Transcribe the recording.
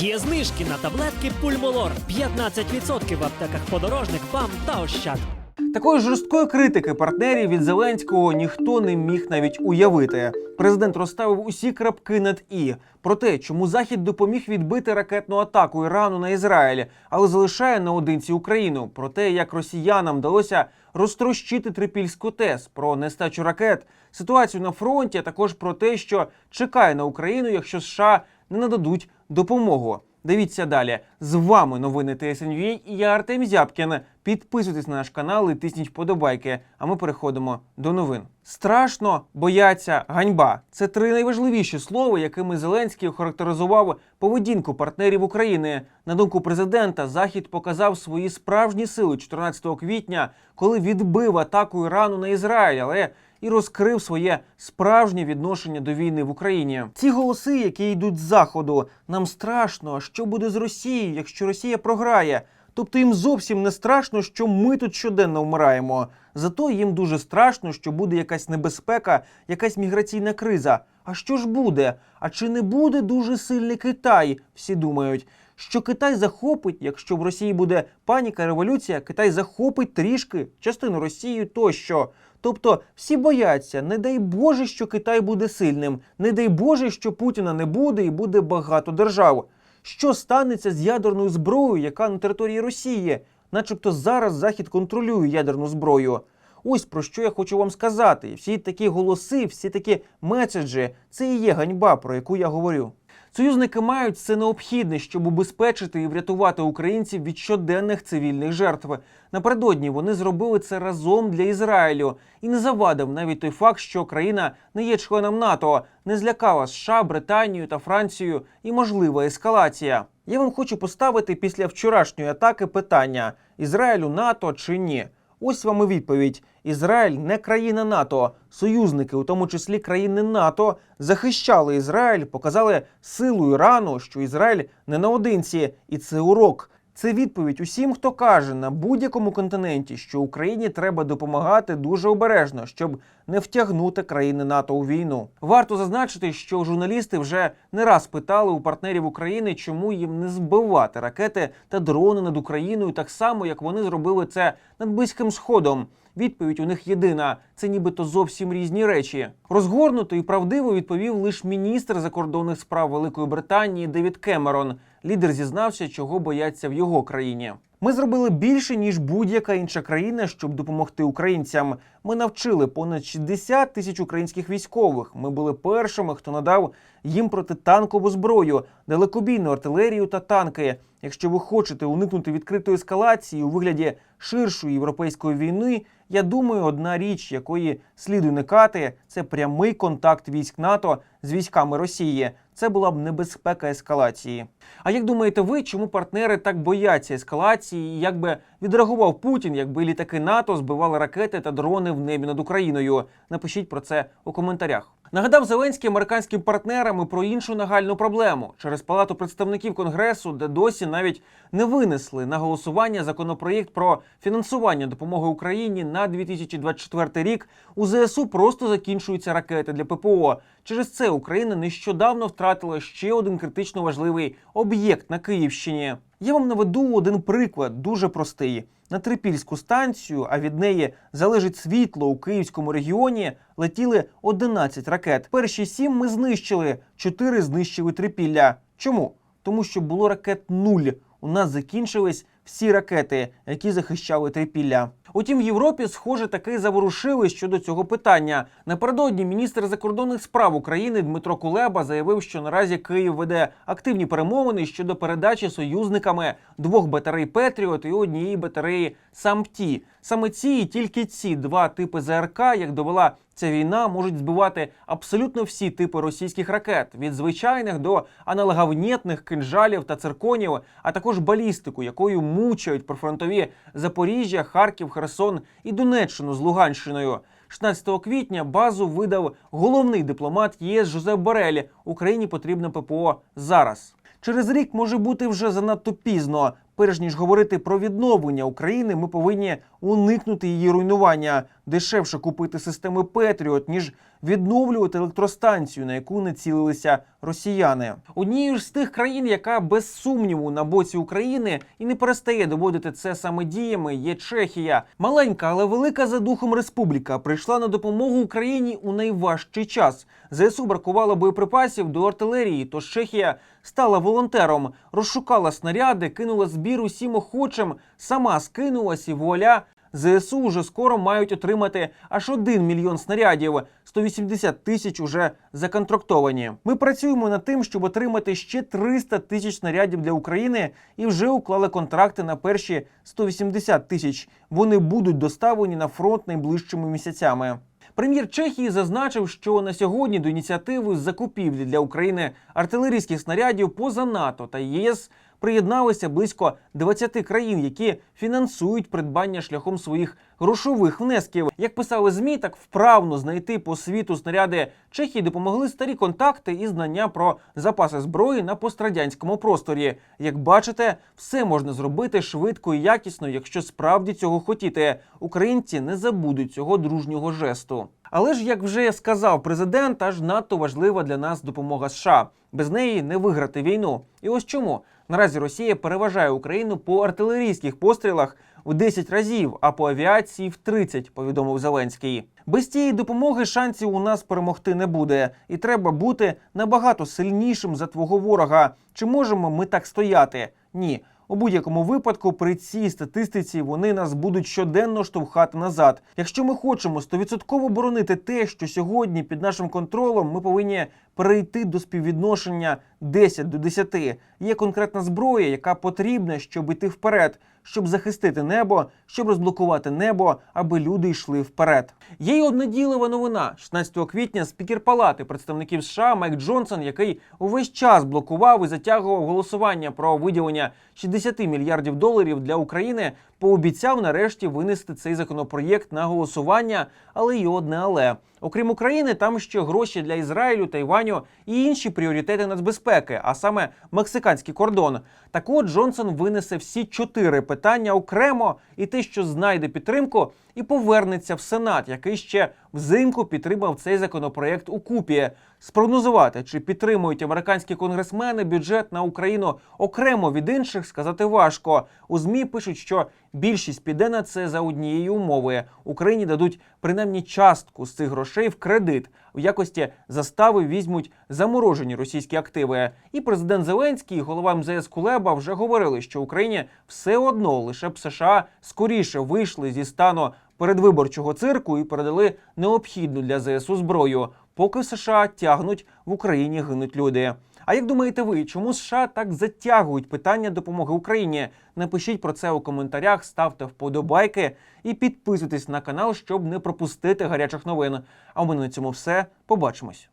Є знижки на таблетки Пульмолор 15% в аптеках подорожник, ПАМ та Ощад. Такої жорсткої критики партнерів від Зеленського ніхто не міг навіть уявити. Президент розставив усі крапки над і про те, чому Захід допоміг відбити ракетну атаку Ірану на Ізраїль, але залишає наодинці Україну. Про те, як росіянам вдалося розтрощити трипільську ТЕС, про нестачу ракет, ситуацію на фронті, а також про те, що чекає на Україну, якщо США не нададуть допомогу. Дивіться далі. З вами новини ТСНВ і я Артем Зябкін. Підписуйтесь на наш канал і тисніть вподобайки. А ми переходимо до новин. Страшно, бояться, ганьба. Це три найважливіші слова, якими Зеленський охарактеризував поведінку партнерів України. На думку президента, Захід показав свої справжні сили 14 квітня, коли відбив атаку Ірану на Ізраїль, але і розкрив своє справжнє відношення до війни в Україні. Ці голоси, які йдуть з заходу, нам страшно, що буде з Росією, якщо Росія програє. Тобто їм зовсім не страшно, що ми тут щоденно вмираємо. Зато їм дуже страшно, що буде якась небезпека, якась міграційна криза. А що ж буде? А чи не буде дуже сильний Китай? Всі думають, що Китай захопить, якщо в Росії буде паніка, революція, Китай захопить трішки частину Росії тощо. Тобто всі бояться, не дай Боже, що Китай буде сильним, не дай Боже, що Путіна не буде і буде багато держав. Що станеться з ядерною зброєю, яка на території Росії? Начебто зараз Захід контролює ядерну зброю. Ось про що я хочу вам сказати. Всі такі голоси, всі такі меседжі це і є ганьба, про яку я говорю. Союзники мають все необхідне, щоб убезпечити і врятувати українців від щоденних цивільних жертв. Напередодні вони зробили це разом для Ізраїлю, і не завадив навіть той факт, що країна не є членом НАТО, не злякала США, Британію та Францію і можлива ескалація. Я вам хочу поставити після вчорашньої атаки питання: Ізраїлю НАТО чи ні? Ось вам і відповідь: Ізраїль не країна НАТО. Союзники, у тому числі країни НАТО, захищали Ізраїль, показали силу Ірану, що Ізраїль не наодинці, і це урок. Це відповідь усім, хто каже на будь-якому континенті, що Україні треба допомагати дуже обережно, щоб не втягнути країни НАТО у війну. Варто зазначити, що журналісти вже не раз питали у партнерів України, чому їм не збивати ракети та дрони над Україною, так само як вони зробили це над Близьким Сходом. Відповідь у них єдина: це нібито зовсім різні речі. Розгорнуто і правдиво відповів лише міністр закордонних справ Великої Британії Девід Кемерон. Лідер зізнався, чого бояться в його країні. Ми зробили більше ніж будь-яка інша країна, щоб допомогти українцям. Ми навчили понад 60 тисяч українських військових. Ми були першими, хто надав їм протитанкову зброю, далекобійну артилерію та танки. Якщо ви хочете уникнути відкритої ескалації у вигляді ширшої європейської війни, я думаю, одна річ, якої слід уникати, це прямий контакт військ НАТО з військами Росії. Це була б небезпека ескалації. А як думаєте ви, чому партнери так бояться ескалації? І як би відреагував Путін, якби літаки НАТО збивали ракети та дрони в небі над Україною? Напишіть про це у коментарях. Нагадав Зеленський американським партнерам і про іншу нагальну проблему через палату представників конгресу, де досі навіть не винесли на голосування законопроєкт про фінансування допомоги Україні на 2024 рік. У ЗСУ просто закінчуються ракети для ППО. Через це Україна нещодавно втратила ще один критично важливий об'єкт на Київщині. Я вам наведу один приклад, дуже простий. На Трипільську станцію, а від неї залежить світло у Київському регіоні, летіли 11 ракет. Перші сім ми знищили, чотири знищили Трипілля. Чому? Тому що було ракет нуль. У нас закінчились всі ракети, які захищали Трипілля. Утім, в Європі, схоже, таки заворушили щодо цього питання. Напередодні міністр закордонних справ України Дмитро Кулеба заявив, що наразі Київ веде активні перемовини щодо передачі союзниками двох батарей Петріот і однієї батареї Сампті. Саме ці і тільки ці два типи ЗРК, як довела ця війна, можуть збивати абсолютно всі типи російських ракет від звичайних до аналоговнєтних кинжалів та цирконів, а також балістику, якою мучають прифронтові Запоріжжя, Харків, Херсон і Донеччину з Луганщиною. 16 квітня базу видав головний дипломат ЄС Жозеп Борелі. Україні потрібно ППО зараз. Через рік може бути вже занадто пізно. Перш ніж говорити про відновлення України, ми повинні уникнути її руйнування. Дешевше купити системи Петріот, ніж відновлювати електростанцію, на яку не цілилися росіяни. Однією ж з тих країн, яка без сумніву на боці України і не перестає доводити це саме діями, є Чехія. Маленька, але велика за духом республіка прийшла на допомогу Україні у найважчий час. ЗСУ бракувало боєприпасів до артилерії, тож Чехія стала волонтером, розшукала снаряди, кинула збір усім охочим, сама скинулась і вуаля. ЗСУ вже скоро мають отримати аж 1 мільйон снарядів. 180 тисяч уже законтрактовані. Ми працюємо над тим, щоб отримати ще 300 тисяч снарядів для України і вже уклали контракти на перші 180 тисяч. Вони будуть доставлені на фронт найближчими місяцями. Прем'єр Чехії зазначив, що на сьогодні до ініціативи з закупівлі для України артилерійських снарядів поза НАТО та ЄС приєдналися близько 20 країн, які фінансують придбання шляхом своїх грошових внесків. Як писали змі, так вправно знайти по світу снаряди Чехії допомогли старі контакти і знання про запаси зброї на пострадянському просторі. Як бачите, все можна зробити швидко і якісно, якщо справді цього хотіти. Українці не забудуть цього дружнього жесту. Але ж, як вже сказав президент, аж надто важлива для нас допомога США. Без неї не виграти війну. І ось чому наразі Росія переважає Україну по артилерійських пострілах в 10 разів, а по авіації в 30, повідомив Зеленський. Без цієї допомоги шансів у нас перемогти не буде, і треба бути набагато сильнішим за твого ворога. Чи можемо ми так стояти? Ні. У будь-якому випадку при цій статистиці вони нас будуть щоденно штовхати назад. Якщо ми хочемо стовідсотково боронити те, що сьогодні під нашим контролем, ми повинні перейти до співвідношення 10 до 10. Є конкретна зброя, яка потрібна, щоб йти вперед, щоб захистити небо, щоб розблокувати небо, аби люди йшли вперед. Є й одноділова новина. 16 квітня спікер Палати представників США Майк Джонсон, який увесь час блокував і затягував голосування про виділення 60 мільярдів доларів для України, пообіцяв нарешті винести цей законопроєкт на голосування, але й одне але. Окрім України, там ще гроші для Ізраїлю, Тайваню і інші пріоритети нацбезпеки, а саме мексиканський кордон. Так от Джонсон винесе всі чотири питання окремо, і те, що знайде підтримку, і повернеться в Сенат, який ще взимку підтримав цей законопроєкт у купі. Спрогнозувати, чи підтримують американські конгресмени бюджет на Україну окремо від інших, сказати важко. У змі пишуть, що більшість піде на це за однієї умови. Україні дадуть принаймні частку з цих грошей в кредит. В якості застави візьмуть заморожені російські активи. І президент Зеленський, і голова МЗС Кулеба вже говорили, що Україні все одно лише б США скоріше вийшли зі стану передвиборчого цирку і передали необхідну для ЗСУ зброю. Поки США тягнуть в Україні гинуть люди. А як думаєте ви, чому США так затягують питання допомоги Україні? Напишіть про це у коментарях, ставте вподобайки і підписуйтесь на канал, щоб не пропустити гарячих новин. А мене на цьому все. Побачимось.